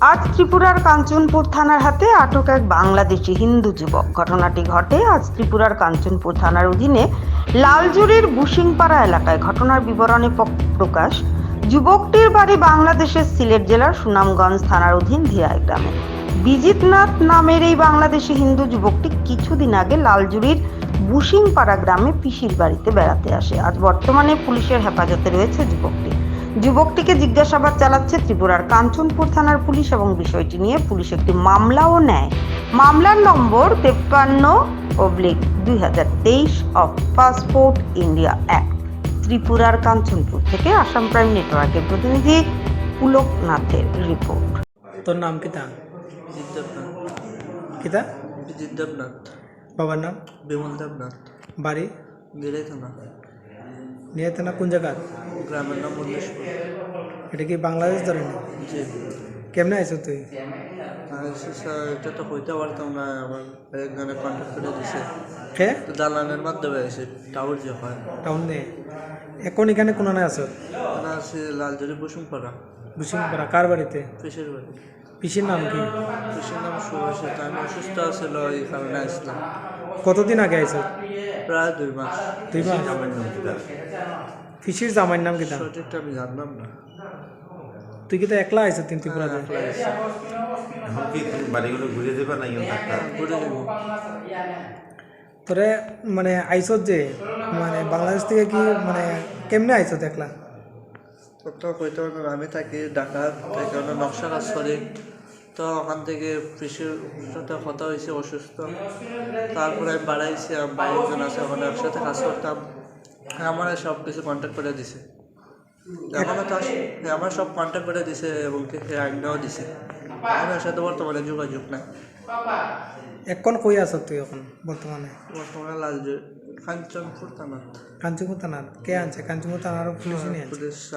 আজ ত্রিপুরার কাঞ্চনপুর থানার হাতে আটক এক বাংলাদেশি হিন্দু যুবক। ঘটনাটি ঘটে আজ ত্রিপুরার কাঞ্চনপুর থানার অধীনে লালজুরির বুশিংপাড়া এলাকায়। ঘটনার বিবরণে প্রকাশ, যুবকটির বাড়ি বাংলাদেশের সিলেট জেলার সুনামগঞ্জ থানার অধীন ধীরাই গ্রামে। বিজিতনাথ নামের এই বাংলাদেশি হিন্দু যুবকটি কিছুদিন আগে লালজুরির বুশিংপাড়া গ্রামে পিসির বাড়িতে বেড়াতে আসে। আজ বর্তমানে পুলিশের হেফাজতে রয়েছে যুবকটি। যুবকটিকে জিজ্ঞাসাবাদ চালাচ্ছে ত্রিপুরার কাঞ্চনপুর থানার পুলিশ এবং বিষয়টি নিয়ে পুলিশ একটি মামলাও নেয়। মামলার নম্বর তেপ্পান্ন অবলিক দুই হাজার তেইশ অফ পাসপোর্ট ইন্ডিয়া অ্যাক্ট ত্রিপুরার কাঞ্চনপুর থেকে আসাম প্রাইম নেটওয়ার্কের প্রতিনিধি পুলকনাথের রিপোর্ট। তোর নাম কিতা বিজিত দেবনাথ কিতা বিজিত দেবনাথ বাবার নাম? বিমল দেবনাথ বাড়ি? থানা নিয়ে কোন জায়গার? গ্রামের নাম মল্লেশপুর এটা কি বাংলাদেশ ধরে না? জি। কেমনে আইছ তুই? আর এটা তো হইতে পারতাম না আমার একজনে কন্ট্যাক্ট করে দিছে। কে? তো দালানের মাধ্যমে এসে টাউর যে হয়। টাউন দিয়ে? এখন এখানে কোনো নাই আছো? ওখানে আছে লালজরি বসুমপাড়া বুসিংপাড়া কার বাড়িতে? পেশের বাড়ি। পিসির নাম কি? পেশের নাম সুভাষ আমি অসুস্থ আছিল এই কারণে আসলাম। কতদিন আগে আইছ? প্রায় দুই মাস। দুই মাস? পিসির জামাইয়ের নাম কিতা সঠিকটা আমি জানলাম না। তুই কিতা একলা আইছ তিন ত্রিপুরাতে একলা এসে। এখন কি তুমি বাড়িগুলো ঘুরে দেবে না ইয়ে ডাক্তার ঘুরে যাব তোরে মানে আইস যে মানে বাংলাদেশ থেকে কি মানে কেমনে আইস একলা? তো কইতে পারব না, আমি থাকি ঢাকা থেকে অন্য নকশা কাজ করি। তো ওখান থেকে কৃষির সাথে কথা হয়েছে অসুস্থ। তারপরে বাড়াইছি আমার ভাই একজন আছে ওখানে একসাথে কাজ করতাম। আমার সব কিছু কন্ট্যাক্ট করে দিছে। আমার তো আস- হ্যাঁ, আমার সব কন্ট্যাক্ট করে দিছে এবং কি সে আজ্ঞাও দিছে। আমার সাথে বর্তমানে যোগাযোগ নাই। এখন কই আছ তুই এখন বর্তমানে? বর্তমানে লাল কাঞ্চনপুর থানা কাঞ্চনপুর থানা কে আনছে? কাঞ্চনপুর থানার পুলিশ নিয়ে আনছে? পুলিশ